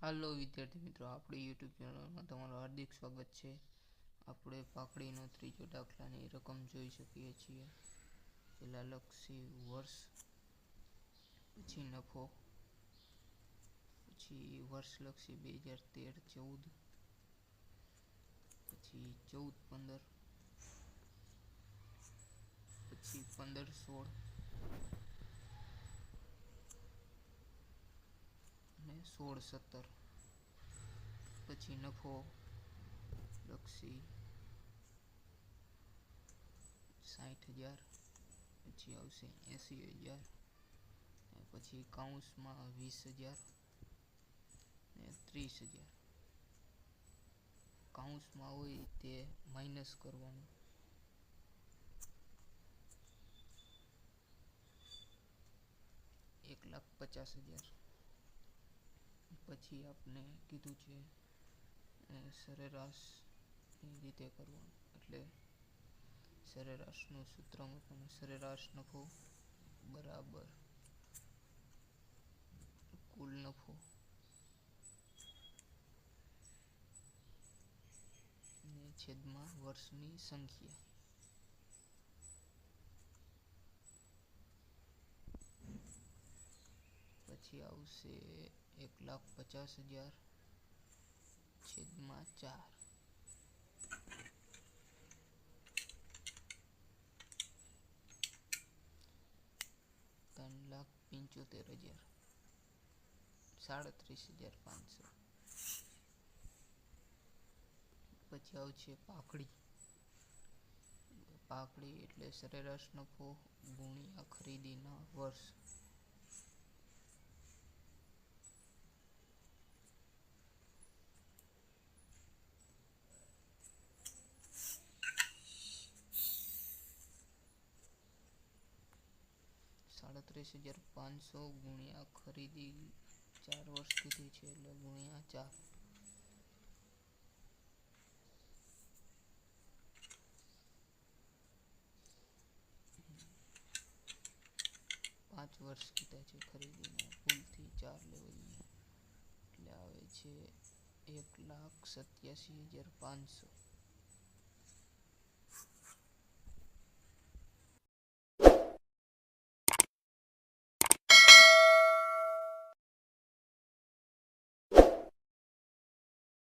હાલો વિદ્યાર્થી મિત્રો. આપણી યુટ્યુબ ચેનલમાં તમારું હાર્દિક સ્વાગત છે. આપણે પાકડીનો ત્રીજો દાખલાની રકમ જોઈ શકીએ છીએ. પહેલાં લક્ષી વર્ષ પછી નફો, પછી વર્ષલક્ષી બે હજાર તેર, ચૌદ, પછી ચૌદ પંદર, પછી પંદર સોળ સોળ, સત્તર. પછી નફો, લક્ષી, સાઠ હજાર. પછી આવશે એંસી હજાર. પછી કાઉન્સમાં વીસ હજાર ને ત્રીસ હજાર. કાઉન્સમાં હોય તે માઇનસ કરવાનું. એક લાખ પચાસ હજાર. પછી આપણે કીધું છે સરેરાશ એ રીતે કરવાનું. એટલે સરેરાશનું સૂત્ર મૂકવાનું સરેરાશ નફો બરાબર કુલ નફો. ને છેદમાં વર્ષની સંખ્યા. પછી આવશે લાખ પચાસ હજાર છેદમાં ચાર. ત્રણ લાખ પંચોતેર હજાર. સાડત્રીસ હજાર પાંચસો. પછી આવશે પાકડી. પાકડી એટલે સરેરાશ નફો ગુણ્યા ખરીદીના વર્ષ. સાડત્રીસ હજાર પાંચસો ગુણ્યા ખરીદી ચાર વર્ષ કીધી છે એટલે ગુણ્યા ચાર. પાંચ વર્ષ કીધા છે ખરીદીને કુલથી ચાર લેવલની. એટલે આવે છે એક લાખ સત્યાસી હજાર પાંચસો.